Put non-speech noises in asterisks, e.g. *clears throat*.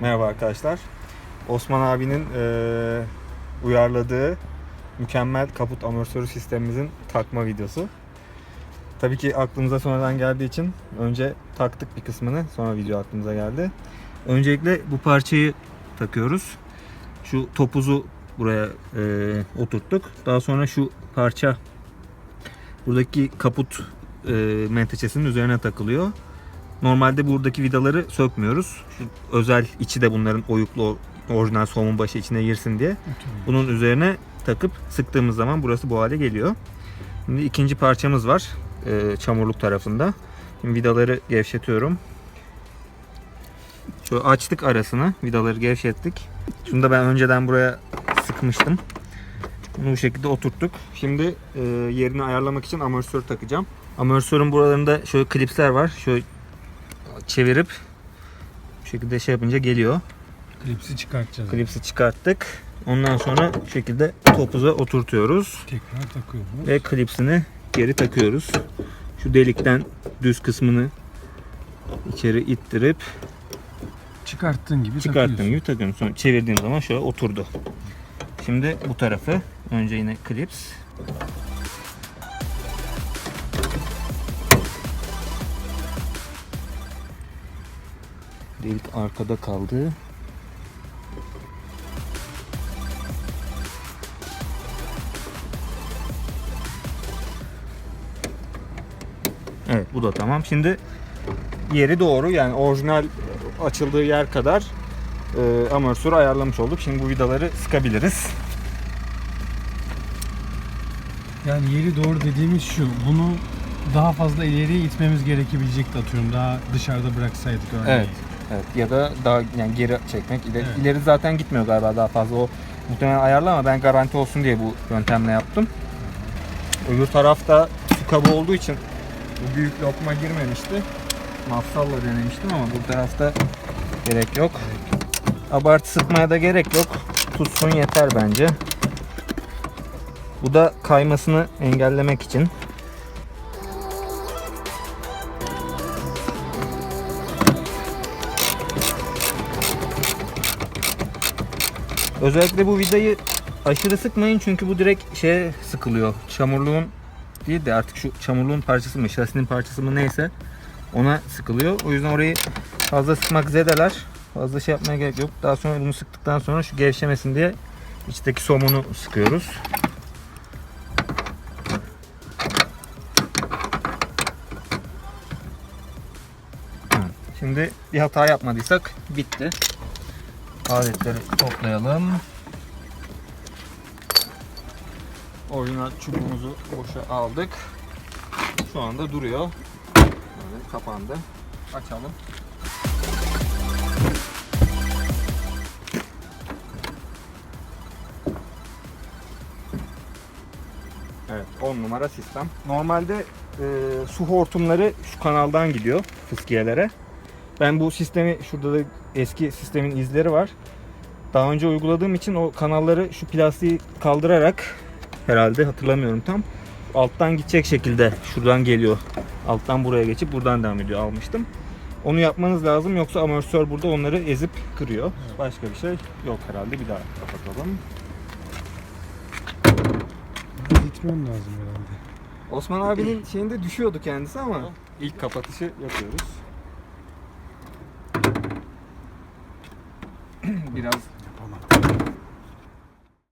Merhaba arkadaşlar. Osman abinin eee, uyarladığı mükemmel kaput amortisörü sistemimizin takma videosu. Tabii ki aklımıza sonradan geldiği için önce taktık bir kısmını sonra video aklımıza geldi. Öncelikle bu parçayı takıyoruz. Şu topuzu buraya eee, oturttuk. Daha sonra şu parça buradaki kaput eee menteşesinin üzerine takılıyor. Normalde buradaki vidaları sökmüyoruz. Şu özel içi de bunların oyuklu orijinal somun başı içine girsin diye. Bunun üzerine takıp sıktığımız zaman burası bu hale geliyor. Şimdi ikinci parçamız var e, çamurluk tarafında. Şimdi vidaları gevşetiyorum. Şöyle açtık arasını. Vidaları gevşettik. Şunu da ben önceden buraya sıkmıştım. Bunu bu şekilde oturttuk. Şimdi e, yerini ayarlamak için amortisör takacağım. Amortisörün buralarında şöyle klipsler var. Şöyle çevirip bu şekilde şey yapınca geliyor. Klipsi çıkartacağız. Klipsi çıkarttık. Ondan sonra bu şekilde topuza oturtuyoruz. Tekrar takıyoruz. Ve klipsini geri takıyoruz. Şu delikten düz kısmını içeri ittirip Çıkarttığın gibi çıkarttığım takıyorsun. gibi takıyorum. Sonra çevirdiğim zaman şöyle oturdu. Şimdi bu tarafı önce yine klips. Delik arkada kaldı. Evet bu da tamam. Şimdi yeri doğru yani orijinal açıldığı yer kadar e, amortisörü ayarlamış olduk. Şimdi bu vidaları sıkabiliriz. Yani yeri doğru dediğimiz şu. Bunu daha fazla ileriye itmemiz gerekebilecekti atıyorum. Daha dışarıda bıraksaydık örneğin. Evet. Evet ya da daha yani geri çekmek. İleri, Evet. ileri zaten gitmiyor galiba daha fazla. O muhtemelen ayarlı ama ben garanti olsun diye bu yöntemle yaptım. Öbür tarafta su kabı olduğu için bu büyük lokma girmemişti. Mafsalla denemiştim ama bu tarafta gerek yok. Abartı sıkmaya da gerek yok. Tutsun yeter bence. Bu da kaymasını engellemek için. Özellikle bu vidayı aşırı sıkmayın çünkü bu direkt şeye sıkılıyor. Çamurluğun değil de artık şu çamurluğun parçası mı, şasinin parçası mı neyse ona sıkılıyor. O yüzden orayı fazla sıkmak zedeler. Fazla şey yapmaya gerek yok. Daha sonra bunu sıktıktan sonra şu gevşemesin diye içteki somunu sıkıyoruz. Şimdi bir hata yapmadıysak bitti. Aletleri toplayalım. Orijinal çubuğumuzu boşa aldık. Şu anda duruyor. Böyle kapandı. Açalım. Evet 10 numara sistem. Normalde e, su hortumları şu kanaldan gidiyor fıskiyelere. Ben bu sistemi şurada da eski sistemin izleri var. Daha önce uyguladığım için o kanalları şu plastiği kaldırarak herhalde hatırlamıyorum tam. Alttan gidecek şekilde şuradan geliyor. Alttan buraya geçip buradan devam ediyor almıştım. Onu yapmanız lazım yoksa amortisör burada onları ezip kırıyor. Başka bir şey yok herhalde. Bir daha kapatalım. Biraz itmem lazım herhalde. Osman abinin şeyinde düşüyordu kendisi ama ilk kapatışı yapıyoruz. *clears throat* Biraz.